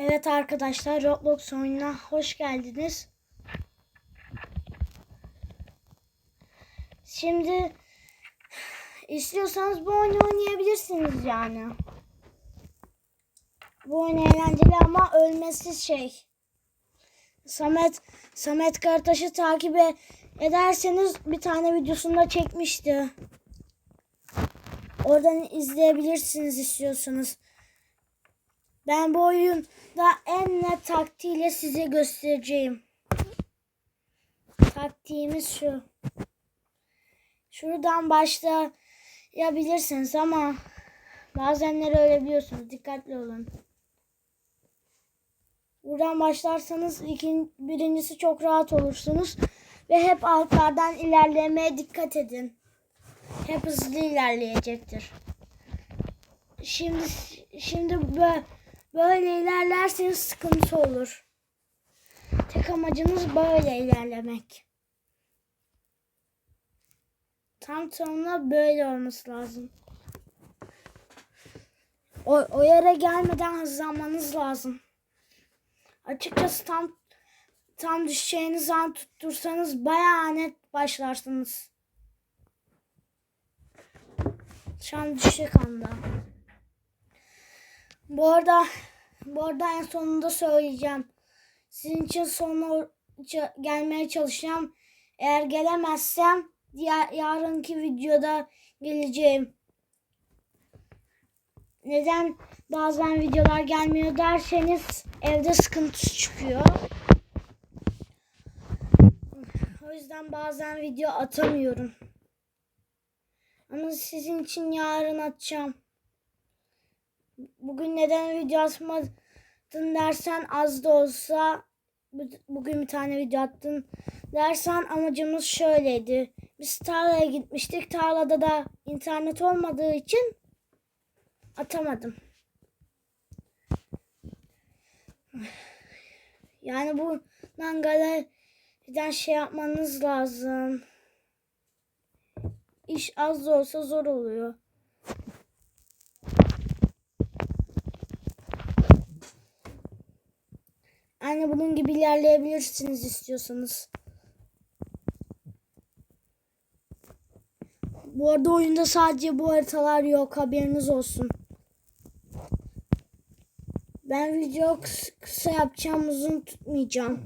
Evet arkadaşlar Roblox oyununa hoş geldiniz. Şimdi istiyorsanız bu oyunu oynayabilirsiniz yani. Bu oyun eğlenceli ama ölmesiz şey. Samet Samet Karataş'ı takip e- ederseniz bir tane videosunda çekmişti. Oradan izleyebilirsiniz istiyorsanız. Ben bu oyunda en net taktiğiyle size göstereceğim. Taktiğimiz şu. Şuradan başlayabilirsiniz ama bazenleri ölebiliyorsunuz. Dikkatli olun. Buradan başlarsanız ikin, birincisi çok rahat olursunuz. Ve hep altlardan ilerlemeye dikkat edin. Hep hızlı ilerleyecektir. Şimdi şimdi bö- böyle ilerlerseniz sıkıntı olur. Tek amacınız böyle ilerlemek. Tam tamına böyle olması lazım. O, o yere gelmeden hızlanmanız lazım. Açıkçası tam tam düşeceğiniz an tuttursanız bayağı net başlarsınız. Şu an düşecek anda. Bu arada bu arada en sonunda söyleyeceğim. Sizin için sonra gelmeye çalışacağım. Eğer gelemezsem diğer yarınki videoda geleceğim. Neden bazen videolar gelmiyor derseniz evde sıkıntı çıkıyor. O yüzden bazen video atamıyorum. Ama sizin için yarın atacağım. Bugün neden video atmadın dersen az da olsa bu- bugün bir tane video attın dersen amacımız şöyleydi. Biz tarlaya gitmiştik. Tarlada da internet olmadığı için atamadım. Yani bu galeriden şey yapmanız lazım. İş az da olsa zor oluyor. Yani bunun gibi ilerleyebilirsiniz istiyorsanız. Bu arada oyunda sadece bu haritalar yok haberiniz olsun. Ben video kıs- kısa yapacağım uzun tutmayacağım.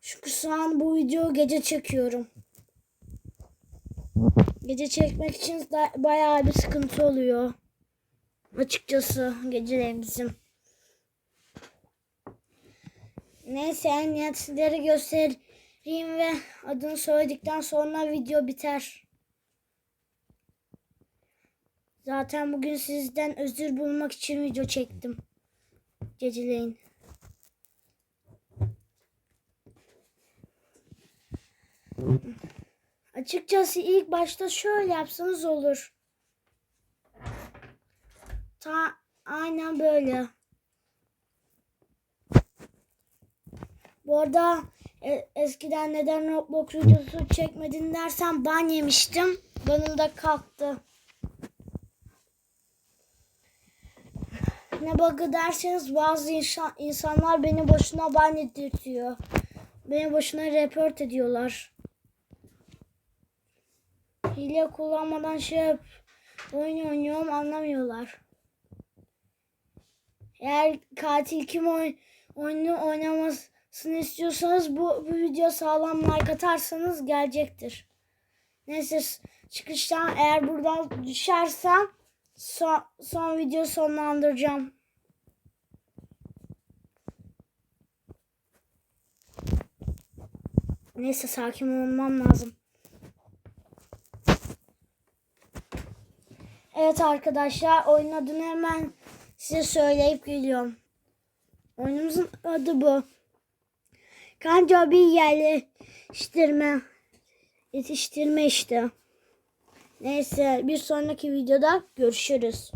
Çünkü şu an bu videoyu gece çekiyorum. Gece çekmek için bayağı bir sıkıntı oluyor. Açıkçası geceleyin bizim. Neyse emniyetleri göstereyim ve adını söyledikten sonra video biter. Zaten bugün sizden özür bulmak için video çektim. Geceleyin. Açıkçası ilk başta şöyle yapsanız olur. Ta aynen böyle. Bu arada e- eskiden neden Roblox videosu çekmedin dersen ban yemiştim. Banım da kalktı. Ne bug'ı derseniz bazı insan, insanlar beni boşuna ban ettirtiyor. Beni boşuna report ediyorlar. Hile kullanmadan şey yap, oyun oynuyorum anlamıyorlar. Eğer katil kim oy, oyunu oynamasını istiyorsanız bu, bu video sağlam like atarsanız gelecektir. Neyse çıkıştan eğer buradan düşersem son, son video sonlandıracağım. Neyse sakin olmam lazım. Evet arkadaşlar oyun adını hemen size söyleyip geliyorum. Oyunumuzun adı bu. Kanca bir yerleştirme. Yetiştirme işte. Neyse bir sonraki videoda görüşürüz.